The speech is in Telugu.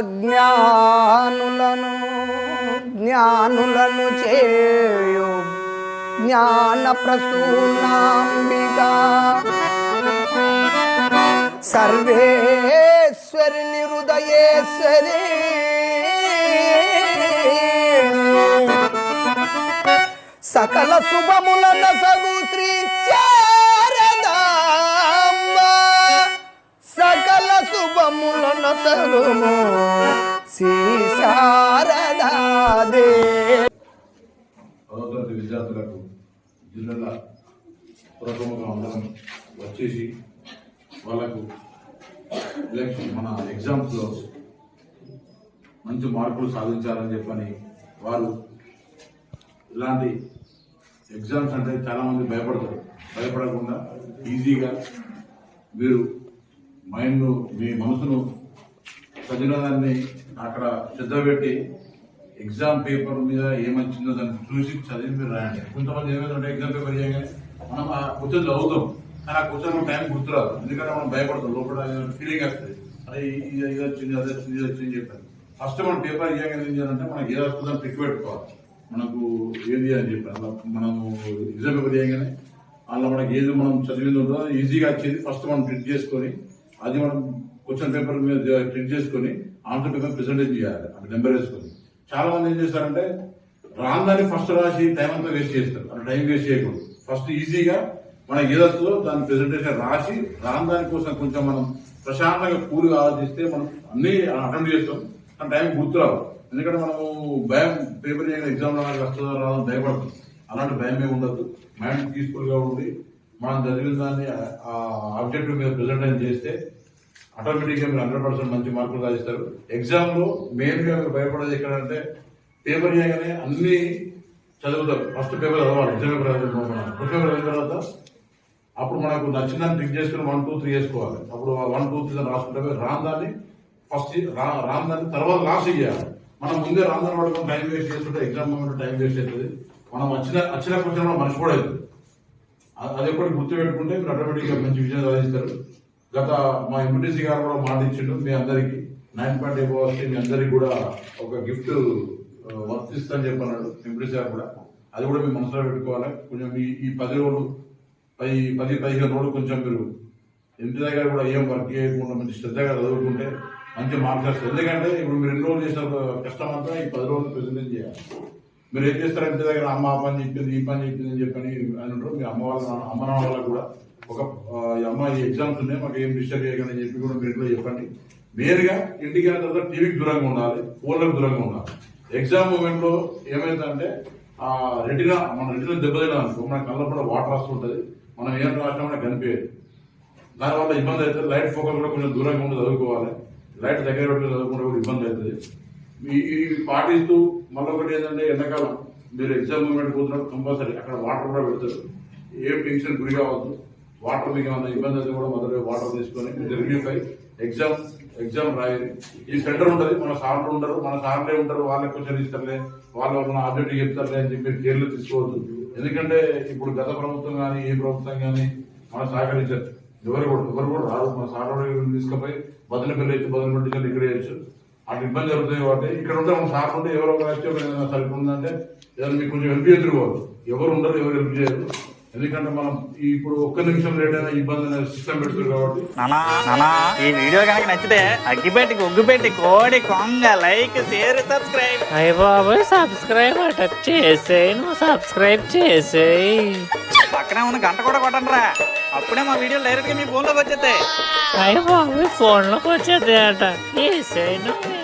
అజ్ఞానులను జ్ఞానులను చేయు. జ్ఞాన ప్రసూనాంబిక సర్వేశ్వరి హృదయేశ్వరి. సకల శుభముల సగు శ్రీ శారదాంబ. సకల శుభముల సగుము. జిల్లాల ప్రథమంగా అందరం వచ్చేసి వాళ్ళకు ఎలక్షన్ మన ఎగ్జామ్స్లో మంచి మార్కులు సాధించాలని చెప్పని వారు ఇలాంటి ఎగ్జామ్స్ అంటే చాలామంది భయపడతారు. భయపడకుండా ఈజీగా మీరు మైండ్ మీ మనసును చదివిన దాన్ని అక్కడ శ్రద్ధ పెట్టి ఎగ్జామ్ పేపర్ మీద ఏమొచ్చిందో దాన్ని చూసి చదివి మీరు రాయండి. కొంతమంది ఏమైందంటే ఎగ్జామ్ పేపర్ చేయగానే మనం ఆ క్వశ్చన్ చదువుతాం. కానీ ఆ క్వశ్చన్ టైం గుర్తురాదు. ఎందుకంటే మనం భయపడతాం. లోపల ఫీలింగ్ వస్తుంది. అదే ఇది ఇది వచ్చింది అదే వచ్చింది ఇది వచ్చింది చెప్పారు ఫస్ట్ మనం పేపర్ చేయగానే ఏం చేయాలంటే మనకి ఏదో వస్తుందని పిక్ పెట్టుకోవాలి. మనకు ఏది అని చెప్పారు అలా మనము ఎగ్జామ్ పేపర్ చేయగానే అలా మనకి ఏది మనం చదివింది ఉంటుందో ఈజీగా వచ్చేది. ఫస్ట్ మనం ప్రింట్ చేసుకొని అది మనం క్వశ్చన్ పేపర్ మీద ప్రింట్ చేసుకొని ఆన్సర్ పేపర్ ప్రెసెంటేజ్ చేయాలి. అక్కడ నెంబర్ వేసుకొని. చాలా మంది ఏం చేస్తారంటే రాందాన్ని ఫస్ట్ రాసి టైం అంతా వేస్ట్ చేస్తారు. అలా టైం వేస్ట్ చేయకూడదు. ఫస్ట్ ఈజీగా మనకి ఏదొస్తుందో దాని ప్రెసెంటేషన్ రాసి రాందాని కోసం కొంచెం మనం ప్రశాంతంగా కూల్గా ఆలోచిస్తే మనం అన్ని అటెంప్ట్ చేస్తాం. కానీ టైం గుర్తురావు ఎందుకంటే మనము భయం పేపర్ చేయడం ఎగ్జామ్ నాకు వస్తుందో రాదో భయపడుతుంది అలాంటి భయం ఏమి ఉండదు. మైండ్ పీస్ఫుల్గా ఉండి మనం చదివిన దాన్ని ఆ ఆబ్జెక్టివ్ మీద ప్రెసెంటేషన్ చేస్తే ఆటోమేటిక్గా మీరు హండ్రెడ్ పర్సెంట్ మంచి మార్కులు సాధిస్తారు. ఎగ్జామ్లో మెయిన్గా మీరు భయపడేది ఎక్కడంటే పేపర్ చేయగానే అన్ని చదువుతారు. ఫస్ట్ పేపర్ చదవాలి ఎగ్జామ్ పేపర్ ఫస్ట్ పేపర్ అయిన తర్వాత అప్పుడు మనకు నచ్చిందని పిక్ చేసుకుని వన్ టూ త్రీ వేసుకోవాలి. అప్పుడు వన్ టూ త్రీ రాసుకుంటే రాందాన్ని ఫస్ట్ రాందాన్ని తర్వాత రాసి చేయాలి. మనం ముందే రాందాన్ని దాన్ని టైం వేస్ట్ చేస్తుంటే ఎగ్జామ్ మూమెంట్ టైం వేస్ట్ అవుతుంది మనం వచ్చిన వచ్చిన క్వశ్చన్ మనం మర్చిపోలేదు. అది ఎప్పటికి గుర్తు పెట్టుకుంటే మీరు ఆటోమేటిక్గా మంచి విజయం సాధిస్తారు. గత మా ఎంపీటీసీ గారు కూడా మాట ఇచ్చిండు. మీ అందరికి నైన్ పాయింట్ ఎయిట్ వస్తే మీ అందరికి కూడా ఒక గిఫ్ట్ వర్తిస్తాను చెప్పన్నాడు ఎంపీటీసీ గారు కూడా. అది కూడా మీ మనసులో పెట్టుకోవాలి. కొంచెం ఈ ఈ పది రోజులు పది పది పదిహేను రోజులు కొంచెం మీరు ఇంటి దగ్గర కూడా ఏం వర్క్ చేయకుండా మంచి శ్రద్ధగా చదువుకుంటే మంచి మార్క్స్ ఎందుకంటే ఇప్పుడు మీరు ఎన్ని రోజులు చేసిన కష్టం అంతా ఈ పది రోజులు ప్రెసిడెంట్ చేయాలి. మీరు ఏం చేస్తారు? ఇంటి దగ్గర అమ్మ ఆ పని చెప్పింది ఈ పని చెప్పింది అని చెప్పని అని ఉంటారు మీ అమ్మ వాళ్ళ అమ్మ నాన్న వాళ్ళకి కూడా ఒక అమ్మాయి ఈ ఎగ్జామ్స్ ఉన్నాయి మాకు ఏం డిస్టర్బ్ చేయకని చెప్పి కూడా మీరు చెప్పండి. నేరుగా ఇంటికి వెళ్ళిన తర్వాత టీవీకి దూరంగా ఉండాలి ఫోన్లకు దూరంగా ఉండాలి. ఎగ్జామ్ మూమెంట్లో ఏమైందంటే ఆ రెటినా మన రెటినా దెబ్బతినా అనుకో మన కళ్ళ కూడా వాటర్ వస్తుంటుంది మనం ఏం రాసినా మనకు కనిపించదు. దానివల్ల ఇబ్బంది అవుతుంది లైట్ ఫోకస్ కూడా కొంచెం దూరంగా ఉండి చదువుకోవాలి. లైట్ దగ్గర పెట్టుకుని చదువుకుంటే కూడా ఇబ్బంది అవుతుంది. ఇవి పాటిస్తూ మళ్ళీ ఒకటి ఏంటంటే ఎండాకాలం మీరు ఎగ్జామ్ మూమెంట్ పోతున్నప్పుడు కంపల్సరీ అక్కడ వాటర్ కూడా పెడతారు. ఏం టెన్షన్ గురి కావద్దు వాటర్ మీకు ఏమైనా ఇబ్బంది అయితే కూడా మొదట వాటర్ తీసుకొని జరిగిపోయి రిలీఫ్ ఎగ్జామ్ ఎగ్జామ్ రాయాలి. ఈ సెంటర్ ఉంటుంది మన సార్లు ఉంటారు మన సార్లే ఉంటారు వాళ్ళే క్వశ్చన్ ఇస్తారులే వాళ్ళు మన అప్డేట్ చెప్తారులే అని చెప్పి కేర్లు తీసుకోవద్దు. ఎందుకంటే ఇప్పుడు గత ప్రభుత్వం కానీ ఏ ప్రభుత్వం కానీ మన సహకరించారు ఎవరు కూడా ఎవరు కూడా రాదు మన సార్ తీసుకుపోయి బదులు పెళ్ళి అయితే బదులు పెట్టి ఇక్కడ చేయొచ్చు. అటు ఇబ్బంది జరుగుతుంది కాబట్టి ఇక్కడ ఉంటే మన సార్ ఉంటే ఎవరో ఒక వచ్చి సరిపోతుందంటే ఏదైనా సరిగ్గా ఉందంటే మీకు కొంచెం హెల్ప్ చేద్దరు ఎవరు ఉండరు ఎవరు హెల్ప్ చేయరు. ఎందుకంటే మనం ఇప్పుడు ఒక్క నిమిషం లేట్ అయినా ఇబ్బంది సిస్టమ్ పెడుతుంది కాబట్టి. నానా నానా ఈ వీడియో కనుక నచ్చితే అగ్గిపెట్టి ఉగ్గుపెట్టి కోడి కొంగ లైక్ షేర్ సబ్స్క్రైబ్ అయ్య బాబోయ్ సబ్స్క్రైబ్ అట చేసేయి నువ్వు సబ్స్క్రైబ్ చేసేయి. పక్కనే ఉన్న గంట కూడా కొట్టండి రా అప్పుడే మా వీడియో డైరెక్ట్గా మీ ఫోన్లోకి వచ్చేస్తాయి. అయ్య బాబోయ్ ఫోన్లోకి వచ్చేది అట చేసేయి నువ్వు.